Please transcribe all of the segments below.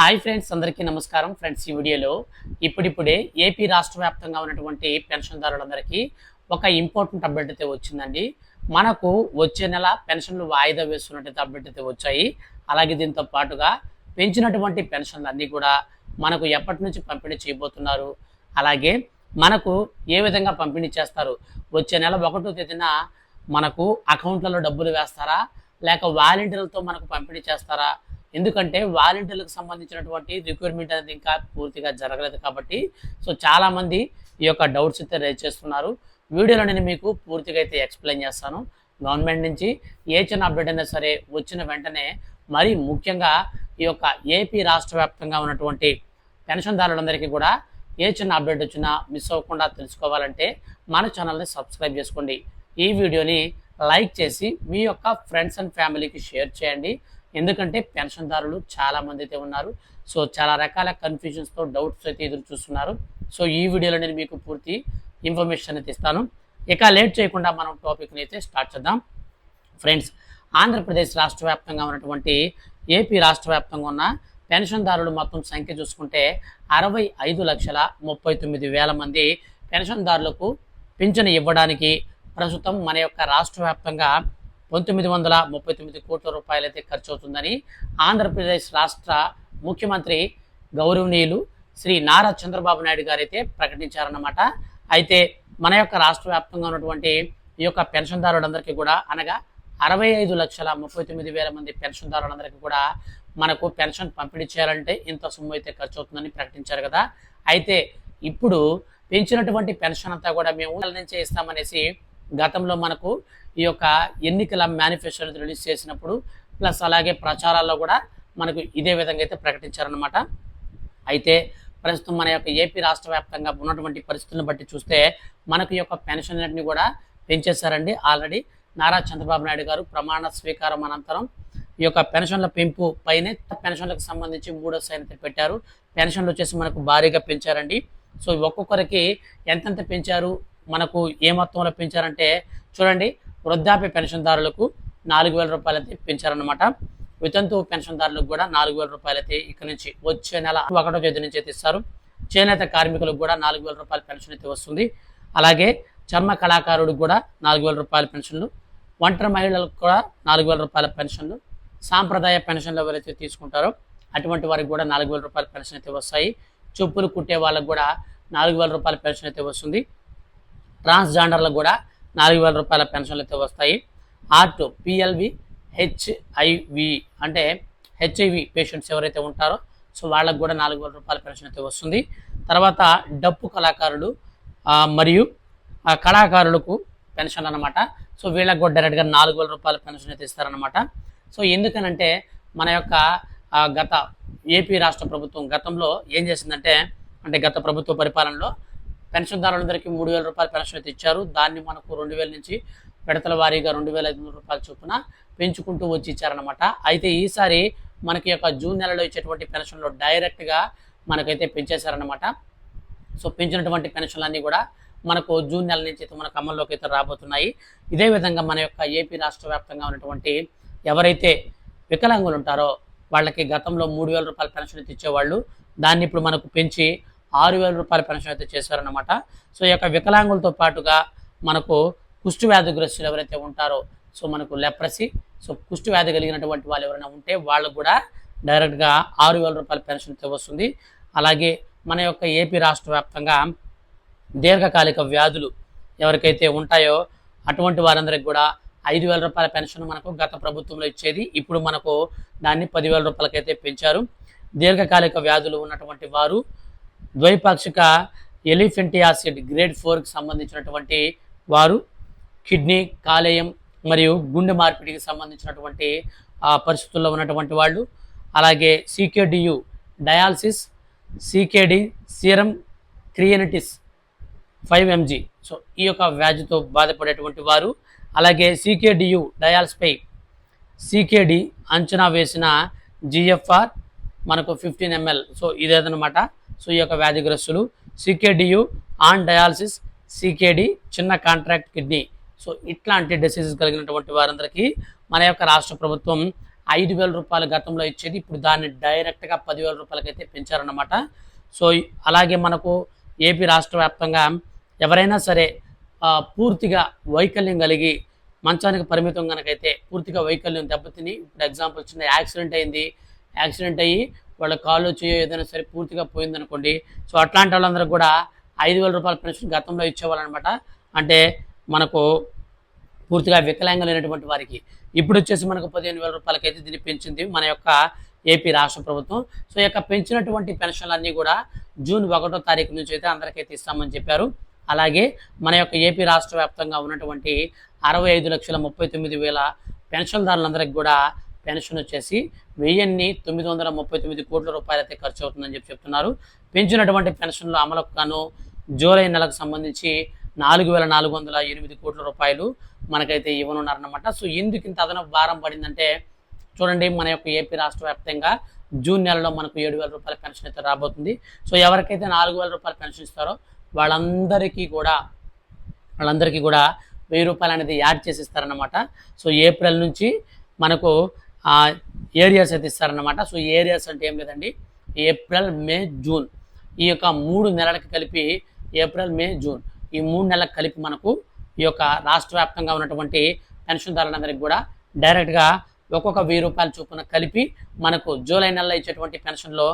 Hi friends అందరికీ నమస్కారం. Friends ఈ వీడియోలో ఇప్పుడిప్పుడే ఏపీ రాష్ట్ర వ్యాప్తంగా ఉన్నటువంటి పెన్షన్దారులందరికీ ఒక ఇంపార్టెంట్ అప్డేట్ అయితే వచ్చిందండి. మనకు వచ్చే నెల పెన్షన్లు వాయిదా వేస్తున్నట్టు అప్డేట్ అయితే వచ్చాయి. అలాగే దీంతో పాటుగా పెంచినటువంటి పెన్షన్లు అన్నీ కూడా మనకు ఎప్పటి నుంచి పంపిణీ చేయబోతున్నారు అలాగే మనకు ఏ విధంగా పంపిణీ చేస్తారు వచ్చే నెల ఒకటో తేదీన మనకు అకౌంట్లలో డబ్బులు వేస్తారా లేక వాలంటీర్లతో మనకు పంపిణీ చేస్తారా ఎందుకంటే వాలంటీర్లకు సంబంధించినటువంటి రిక్రూట్మెంట్ అనేది ఇంకా పూర్తిగా జరగలేదు కాబట్టి సో చాలామంది ఈ యొక్క డౌట్స్ అయితే రేజ్ చేస్తున్నారు. వీడియోలో నేను మీకు పూర్తిగా అయితే ఎక్స్ప్లెయిన్ చేస్తాను. గవర్నమెంట్ నుంచి ఏ చిన్న అప్డేట్ అయినా సరే వచ్చిన వెంటనే మరి ముఖ్యంగా ఈ యొక్క ఏపీ రాష్ట్ర వ్యాప్తంగా ఉన్నటువంటి పెన్షన్దారులందరికీ కూడా ఏ చిన్న అప్డేట్ వచ్చినా మిస్ అవ్వకుండా తెలుసుకోవాలంటే మన ఛానల్ని సబ్స్క్రైబ్ చేసుకోండి. ఈ వీడియోని లైక్ చేసి మీ యొక్క ఫ్రెండ్స్ అండ్ ఫ్యామిలీకి షేర్ చేయండి. ఎందుకంటే పెన్షన్దారులు చాలా మంది అయితే ఉన్నారు. సో చాలా రకాల కన్ఫ్యూజన్స్తో డౌట్స్ అయితే ఎదురు చూస్తున్నారు. సో ఈ వీడియోలో నేను మీకు పూర్తి ఇన్ఫర్మేషన్ అయితే ఇస్తాను. ఇక లేట్ చేయకుండా మనం టాపిక్ని అయితే స్టార్ట్ చేద్దాం. ఫ్రెండ్స్ ఆంధ్రప్రదేశ్ రాష్ట్ర వ్యాప్తంగా ఉన్నటువంటి ఏపీ రాష్ట్ర వ్యాప్తంగా ఉన్న పెన్షన్దారులు మొత్తం సంఖ్య చూసుకుంటే అరవై ఐదు లక్షల ముప్పై తొమ్మిది వేల మంది పెన్షన్దారులకు పింఛను ఇవ్వడానికి ప్రస్తుతం మన యొక్క రాష్ట్ర వ్యాప్తంగా పంతొమ్మిది వందల ముప్పై తొమ్మిది కోట్ల రూపాయలైతే ఖర్చు అవుతుందని ఆంధ్రప్రదేశ్ రాష్ట్ర ముఖ్యమంత్రి గౌరవనీయులు శ్రీ నారా చంద్రబాబు నాయుడు గారు అయితే ప్రకటించారన్నమాట. అయితే మన యొక్క రాష్ట్ర వ్యాప్తంగా ఉన్నటువంటి ఈ యొక్క పెన్షన్దారులందరికీ కూడా అనగా అరవై ఐదు లక్షల ముప్పై తొమ్మిది వేల మంది పెన్షన్దారులందరికీ కూడా మనకు పెన్షన్ పంపిణీ చేయాలంటే ఇంత సొమ్ము అయితే ఖర్చు అవుతుందని ప్రకటించారు కదా. అయితే ఇప్పుడు పెంచినటువంటి పెన్షన్ అంతా కూడా మేము నెల ఇస్తామనేసి గతంలో మనకు ఈ యొక్క ఎన్నికల మేనిఫెస్టో రిలీజ్ చేసినప్పుడు ప్లస్ అలాగే ప్రచారాల్లో కూడా మనకు ఇదే విధంగా అయితే ప్రకటించారనమాట అయితే ప్రస్తుతం మన యొక్క ఏపీ రాష్ట్ర వ్యాప్తంగా ఉన్నటువంటి పరిస్థితులను బట్టి చూస్తే మనకు ఈ యొక్క పెన్షన్లన్నీ కూడా పెంచేశారండి. ఆల్రెడీ నారా చంద్రబాబు నాయుడు గారు ప్రమాణ స్వీకారం అనంతరం ఈ యొక్క పెన్షన్ల పెంపు పైనే పెన్షన్లకు సంబంధించి మూడో సైన్యత పెట్టారు. పెన్షన్లు వచ్చేసి మనకు భారీగా పెంచారండి. సో ఒక్కొక్కరికి ఎంతెంత పెంచారు? మనకు ఏ మొత్తంలో పెంచారంటే చూడండి వృద్ధాప్య పెన్షన్దారులకు నాలుగు వేల రూపాయలు అయితే పెంచారనమాట వితంతు పెన్షన్దారులకు కూడా నాలుగు వేల రూపాయలు అయితే ఇక్కడ నుంచి వచ్చే నెల ఒకటో తేదీ నుంచి అయితే ఇస్తారు చేనేత కార్మికులకు కూడా నాలుగు వేల రూపాయల పెన్షన్ అయితే వస్తుంది. అలాగే చర్మ కళాకారుడికి కూడా నాలుగు వేల రూపాయల పెన్షన్లు ఒంటరి మహిళలకు కూడా నాలుగు వేల రూపాయల పెన్షన్లు సాంప్రదాయ పెన్షన్లు ఎవరైతే తీసుకుంటారో అటువంటి వారికి కూడా నాలుగు వేల రూపాయల పెన్షన్ అయితే వస్తాయి. చెప్పులు కుట్టే వాళ్ళకు కూడా నాలుగు వేల రూపాయల పెన్షన్ అయితే వస్తుంది. ట్రాన్స్జెండర్లకు కూడా నాలుగు వేల రూపాయల పెన్షన్లు అయితే వస్తాయి. ఆర్ట్ పిఎల్వి హెచ్ఐవి అంటే హెచ్ఐవి పేషెంట్స్ ఎవరైతే ఉంటారో సో వాళ్ళకు కూడా నాలుగు వేల రూపాయల పెన్షన్ అయితే వస్తుంది. తర్వాత డప్పు కళాకారులు మరియు కళాకారులకు పెన్షన్ అనమాట సో వీళ్ళకు కూడా డైరెక్ట్గా నాలుగు వేల రూపాయల పెన్షన్ అయితే ఇస్తారనమాట సో ఎందుకనంటే మన యొక్క గత ఏపీ రాష్ట్ర ప్రభుత్వం గతంలో ఏం చేసిందంటే అంటే గత ప్రభుత్వ పరిపాలనలో పెన్షన్దారులందరికీ మూడు వేల రూపాయల పెన్షన్ అయితే ఇచ్చారు. దాన్ని మనకు రెండు వేల నుంచి విడతల వారీగా రెండు వేల ఐదు వందల రూపాయల చొప్పున పెంచుకుంటూ వచ్చి ఇచ్చారనమాట అయితే ఈసారి మనకి యొక్క జూన్ నెలలో ఇచ్చేటువంటి పెన్షన్లో డైరెక్ట్గా మనకైతే పెంచేశారనమాట సో పెంచినటువంటి పెన్షన్లన్నీ కూడా మనకు జూన్ నెల నుంచి అయితే మనకు అమల్లోకి అయితే రాబోతున్నాయి. ఇదే విధంగా మన యొక్క ఏపీ రాష్ట్ర వ్యాప్తంగా ఉన్నటువంటి ఎవరైతే వికలాంగులు ఉంటారో వాళ్ళకి గతంలో మూడు వేల రూపాయల పెన్షన్ అయితే ఇచ్చేవాళ్ళు. దాన్ని ఇప్పుడు మనకు పెంచి ఆరు వేల రూపాయల పెన్షన్ అయితే చేశారన్నమాట. సో ఈ యొక్క వికలాంగులతో పాటుగా మనకు కుష్టి వ్యాధిగ్రస్తులు ఎవరైతే ఉంటారో సో మనకు లెప్రసీ సో కుష్టి వ్యాధి కలిగినటువంటి వాళ్ళు ఎవరైనా ఉంటే వాళ్ళకు కూడా డైరెక్ట్గా ఆరు వేల రూపాయల పెన్షన్ అయితే వస్తుంది. అలాగే మన యొక్క ఏపీ రాష్ట్ర వ్యాప్తంగా దీర్ఘకాలిక వ్యాధులు ఎవరికైతే ఉంటాయో అటువంటి వారందరికి కూడా ఐదు వేల రూపాయల పెన్షన్ మనకు గత ప్రభుత్వంలో ఇచ్చేది. ఇప్పుడు మనకు దాన్ని పదివేల రూపాయలకైతే పెంచారు. దీర్ఘకాలిక వ్యాధులు ఉన్నటువంటి వారు ద్వైపాక్షిక ఎలిఫెంటియాసిడ్ గ్రేడ్ ఫోర్కి సంబంధించినటువంటి వారు కిడ్నీ కాలేయం మరియు గుండె మార్పిడికి సంబంధించినటువంటి ఆ, పరిస్థితుల్లో ఉన్నటువంటి వాళ్ళు అలాగే CKDU dialysis CKD serum creatinine five MG. So ఈ యొక్క వ్యాధితో బాధపడేటువంటి వారు అలాగే సీకేడియు డయాల్స్పై సీకేడి అంచనా వేసిన జిఎఫ్ఆర్ మనకు ఫిఫ్టీన్ ఎంఎల్. సో ఇదేదనమాట సో ఈ యొక్క వ్యాధిగ్రస్తులు సీకేడియు ఆన్ డయాలసిస్ సీకేడి చిన్న కాంట్రాక్ట్ కిడ్నీ. సో ఇట్లాంటి డిసీజెస్ కలిగినటువంటి వారందరికీ మన యొక్క రాష్ట్ర ప్రభుత్వం ఐదు వేల రూపాయలు గతంలో ఇచ్చేది. ఇప్పుడు దాన్ని డైరెక్ట్గా పదివేల రూపాయలకైతే పెంచారన్నమాట. సో అలాగే మనకు ఏపీ రాష్ట్ర వ్యాప్తంగా ఎవరైనా సరే పూర్తిగా వైకల్యం కలిగి మంచానికి పరిమితం కనుకైతే పూర్తిగా వైకల్యం దెబ్బతిని ఇప్పుడు ఎగ్జాంపుల్ చిన్న యాక్సిడెంట్ అయింది. యాక్సిడెంట్ అయ్యి వాళ్ళ కాళ్ళు చేయో ఏదైనా సరే పూర్తిగా పోయిందనుకోండి. సో అట్లాంటి వాళ్ళందరూ కూడా ఐదు వేల రూపాయల పెన్షన్ గతంలో ఇచ్చేవాళ్ళు అనమాట అంటే మనకు పూర్తిగా వికలాంగులైనటువంటి వారికి. ఇప్పుడు వచ్చేసి మనకు పదిహేను వేల రూపాయలకైతే దీన్ని పెంచింది మన యొక్క ఏపీ రాష్ట్ర ప్రభుత్వం. సో యొక్క పెంచినటువంటి పెన్షన్లన్నీ కూడా జూన్ ఒకటో తారీఖు నుంచి అయితే అందరికైతే ఇస్తామని చెప్పారు. అలాగే మన యొక్క ఏపీ రాష్ట్ర వ్యాప్తంగా ఉన్నటువంటి అరవై ఐదు లక్షల ముప్పై తొమ్మిది వేల పెన్షన్దారులందరికీ కూడా పెన్షన్ వచ్చేసి వెయ్యిన్ని తొమ్మిది వందల ముప్పై తొమ్మిది కోట్ల రూపాయలు అయితే ఖర్చు అవుతుందని చెప్పి చెప్తున్నారు. పెంచినటువంటి పెన్షన్ల అమలుకు గాను జూలై నెలకు సంబంధించి నాలుగు వేల నాలుగు వందల ఎనిమిది కోట్ల రూపాయలు మనకైతే ఇవ్వనున్నారన్నమాట. సో ఎందుకు ఇంత అదనపు భారం పడిందంటే చూడండి మన యొక్క ఏపీ రాష్ట్ర వ్యాప్తంగా జూన్ నెలలో మనకు ఏడు వేల రూపాయల పెన్షన్ అయితే రాబోతుంది. సో ఎవరికైతే నాలుగు వేల రూపాయల పెన్షన్ ఇస్తారో వాళ్ళందరికీ కూడా వాళ్ళందరికీ కూడా వెయ్యి రూపాయలు అనేది యాడ్ చేసి ఇస్తారన్నమాట. సో ఏప్రిల్ నుంచి మనకు ఏరియాస్ అయితే ఇస్తారన్నమాట. సో ఏరియాస్ అంటే ఏం లేదండి ఏప్రిల్ మే జూన్ ఈ యొక్క మూడు నెలలకి కలిపి ఏప్రిల్ మే జూన్ ఈ మూడు నెలలకు కలిపి మనకు ఈ యొక్క రాష్ట్ర వ్యాప్తంగా ఉన్నటువంటి పెన్షన్దారులందరికీ కూడా డైరెక్ట్గా ఒక్కొక్క వెయ్యి రూపాయలు చొప్పున కలిపి మనకు జూలై నెలలో ఇచ్చేటువంటి పెన్షన్లో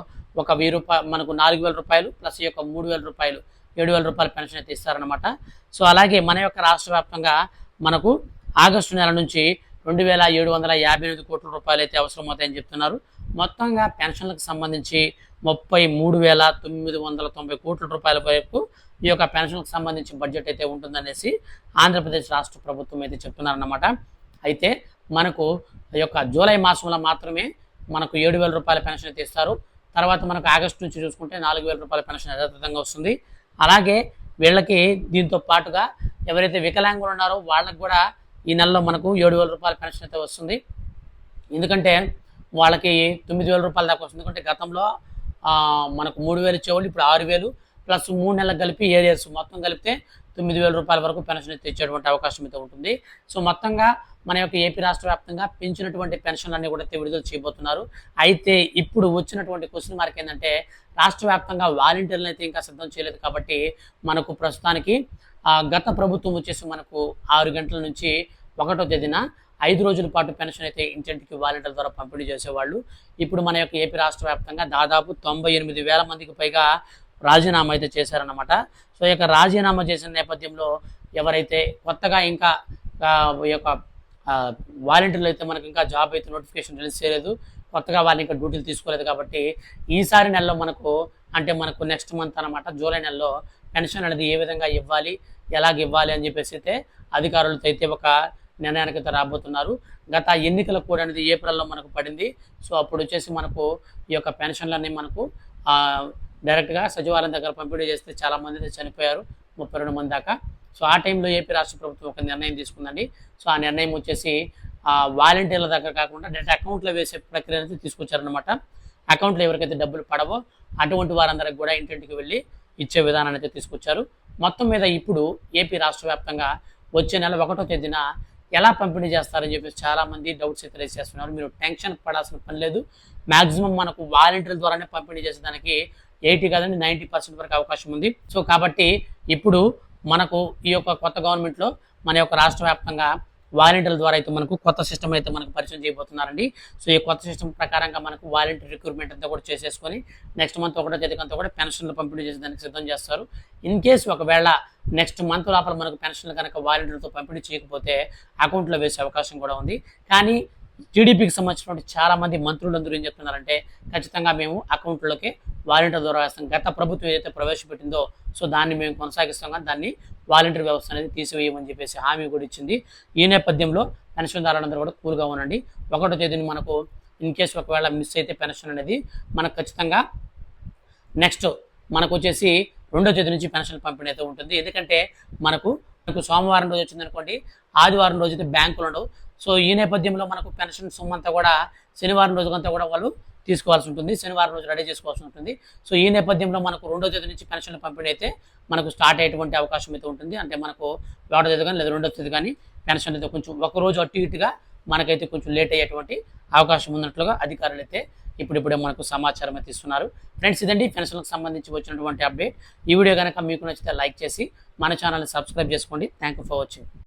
ఒక వెయ్యి రూపాయలు మనకు నాలుగు వేల రూపాయలు ప్లస్ ఈ యొక్క మూడు వేల రూపాయలు ఏడు వేల రూపాయల పెన్షన్ అయితే ఇస్తారనమాట సో అలాగే మన యొక్క రాష్ట్ర వ్యాప్తంగా మనకు ఆగస్టు నెల నుంచి రెండు వేల ఏడు వందల యాభై ఎనిమిది కోట్ల రూపాయలు అయితే అవసరమవుతాయని చెప్తున్నారు. మొత్తంగా పెన్షన్లకు సంబంధించి ముప్పై మూడు వేల తొమ్మిది వందల తొంభై కోట్ల రూపాయల వరకు ఈ యొక్క పెన్షన్కి సంబంధించి బడ్జెట్ అయితే ఉంటుందనేసి ఆంధ్రప్రదేశ్ రాష్ట్ర ప్రభుత్వం అయితే చెప్తున్నారన్నమాట. అయితే మనకు ఈ యొక్క జూలై మాసంలో మాత్రమే మనకు ఏడు వేల రూపాయల పెన్షన్ అయితే ఇస్తారు. తర్వాత మనకు ఆగస్టు నుంచి చూసుకుంటే నాలుగు వేల రూపాయల పెన్షన్ యథాతథంగా వస్తుంది. అలాగే వీళ్ళకి దీంతో పాటుగా ఎవరైతే వికలాంగులు ఉన్నారో వాళ్ళకి కూడా ఈ నెలలో మనకు ఏడు వేల రూపాయల పెన్షన్ అయితే వస్తుంది. ఎందుకంటే వాళ్ళకి తొమ్మిది వేల రూపాయల దాకా వస్తుంది. ఎందుకంటే గతంలో మనకు మూడు వేలు ఇచ్చేవాళ్ళు ఇప్పుడు ఆరు వేలు ప్లస్ మూడు నెలలకు కలిపి ఏరియాస్ మొత్తం కలిపితే తొమ్మిది వేల రూపాయల వరకు పెన్షన్ అయితే ఇచ్చేటువంటి అవకాశం అయితే ఉంటుంది. సో మొత్తంగా మన యొక్క ఏపీ రాష్ట్ర వ్యాప్తంగా పెంచినటువంటి పెన్షన్లన్నీ కూడా అయితే విడుదల చేయబోతున్నారు. అయితే ఇప్పుడు వచ్చినటువంటి క్వశ్చన్ మార్క్ ఏంటంటే రాష్ట్ర వ్యాప్తంగా వాలంటీర్లను అయితే ఇంకా సిద్ధం చేయలేదు కాబట్టి మనకు ప్రస్తుతానికి గత ప్రభుత్వం వచ్చేసి మనకు ఆరు గంటల నుంచి ఒకటో తేదీన ఐదు రోజుల పాటు పెన్షన్ అయితే ఇంటింటికి వాలంటీర్ ద్వారా పంపిణీ చేసేవాళ్ళు. ఇప్పుడు మన యొక్క ఏపీ రాష్ట్ర వ్యాప్తంగా దాదాపు తొంభై ఎనిమిది వేల మందికి పైగా రాజీనామా అయితే చేశారన్నమాట. సో ఈ యొక్క రాజీనామా చేసిన నేపథ్యంలో ఎవరైతే కొత్తగా ఇంకా ఈ యొక్క వాలంటీర్లు అయితే మనకి ఇంకా జాబ్ అయితే నోటిఫికేషన్ రిలీజ్ చేయలేదు. కొత్తగా వాళ్ళు ఇంకా డ్యూటీలు తీసుకోలేదు కాబట్టి ఈసారి నెలలో మనకు అంటే మనకు నెక్స్ట్ మంత్ అనమాట జూలై నెలలో పెన్షన్ అనేది ఏ విధంగా ఇవ్వాలి ఎలాగ ఇవ్వాలి అని చెప్పేసి అయితే అధికారులతో అయితే ఒక నిర్ణయానికి అయితే రాబోతున్నారు. గత ఎన్నికల కూడా అనేది ఏప్రిల్లో మనకు పడింది. సో అప్పుడు వచ్చేసి మనకు ఈ యొక్క పెన్షన్లన్నీ మనకు డైరెక్ట్గా సచివాలయం దగ్గర పంపిణీ చేస్తే చాలామంది అయితే చనిపోయారు. ముప్పై రెండు మంది దాకా. సో ఆ టైంలో ఏపీ రాష్ట్ర ప్రభుత్వం ఒక నిర్ణయం తీసుకుందండి. సో ఆ నిర్ణయం వచ్చేసి వాలంటీర్ల దగ్గర కాకుండా డైరెక్ట్ అకౌంట్లో వేసే ప్రక్రియ అనేది తీసుకొచ్చారనమాట అకౌంట్లో ఎవరికైతే డబ్బులు పడవో అటువంటి వారందరికి కూడా ఇంటింటికి వెళ్ళి ఇచ్చే విధానాన్ని అయితే తీసుకొచ్చారు. మొత్తం మీద ఇప్పుడు ఏపీ రాష్ట్ర వ్యాప్తంగా వచ్చే నెల ఒకటో తేదీన ఎలా పంపిణీ చేస్తారని చెప్పేసి చాలామంది డౌట్స్ అయితే రేస్ చేస్తున్నారు. మీరు టెన్షన్ పడాల్సిన పని లేదు. మాక్సిమం మనకు వాలంటీర్ల ద్వారానే పంపిణీ చేసేదానికి ఎయిటీ కాదండి నైంటీ పర్సెంట్ వరకు అవకాశం ఉంది. సో కాబట్టి ఇప్పుడు మనకు ఈ యొక్క కొత్త గవర్నమెంట్లో మన యొక్క రాష్ట్ర వ్యాప్తంగా వాలంటీర్ల ద్వారా అయితే మనకు కొత్త సిస్టమ్ అయితే మనకు పరిచయం చేయబోతున్నారండి. సో ఈ కొత్త సిస్టమ్ ప్రకారంగా మనకు వాలంటీర్ రిక్రూట్మెంట్ అంతా కూడా చేసేసుకొని నెక్స్ట్ మంత్ ఒకటో తేదీకి అంతా కూడా పెన్షన్లు పంపిణీ చేసేదానికి సిద్ధం చేస్తారు. ఇన్ కేస్ ఒకవేళ నెక్స్ట్ మంత్ లోపల మనకు పెన్షన్లు కనుక వాలంటీర్లతో పంపిణీ చేయకపోతే అకౌంట్లో వేసే అవకాశం కూడా ఉంది. కానీ టీడీపీకి సంబంధించినటువంటి చాలా మంది మంత్రులందరూ ఏం చెప్తున్నారంటే ఖచ్చితంగా మేము అకౌంట్లోకి వాలంటీర్ ద్వారా వేస్తాం గత ప్రభుత్వం ఏదైతే ప్రవేశపెట్టిందో సో దాన్ని మేము కొనసాగిస్తాం కానీ దాన్ని వాలంటీర్ వ్యవస్థ అనేది తీసివేయమని చెప్పేసి హామీ కూడా ఇచ్చింది. ఈ నేపథ్యంలో పెన్షన్దారులందరూ కూడా కూల్గా ఉండండి. ఒకటో తేదీని మనకు ఇన్ కేసు ఒకవేళ మిస్ అయితే పెన్షన్ అనేది మనకు ఖచ్చితంగా నెక్స్ట్ మనకు వచ్చేసి రెండో తేదీ నుంచి పెన్షన్ పంపిణీ అయితే ఉంటుంది. ఎందుకంటే మనకు మనకు సోమవారం రోజు వచ్చింది అనుకోండి ఆదివారం రోజు అయితే బ్యాంకులు ఉండవు. సో ఈ నేపథ్యంలో మనకు పెన్షన్ సొమ్ము అంతా కూడా శనివారం రోజుకంతా కూడా వాళ్ళు తీసుకోవాల్సి ఉంటుంది. శనివారం రోజు రెడీ చేసుకోవాల్సి ఉంటుంది. సో ఈ నేపథ్యంలో మనకు రెండో తేదీ నుంచి పెన్షన్లు పంపిణీ అయితే మనకు స్టార్ట్ అయ్యేటువంటి అవకాశం అయితే ఉంటుంది. అంటే మనకు ఒకటో తేదీ కానీ లేదా రెండో తేదీ కానీ పెన్షన్ అయితే కొంచెం ఒక రోజు అటు ఇటుగా మనకైతే కొంచెం లేట్ అయ్యేటువంటి అవకాశం ఉన్నట్లుగా అధికారులు అయితే ఇప్పుడిప్పుడే మనకు సమాచారం అయితే ఇస్తున్నారు. ఫ్రెండ్స్ ఇదండి పెన్షన్లకు సంబంధించి వచ్చినటువంటి అప్డేట్. ఈ వీడియో కనుక మీకు నచ్చితే లైక్ చేసి మన ఛానల్ని సబ్స్క్రైబ్ చేసుకోండి. Thank you for watching.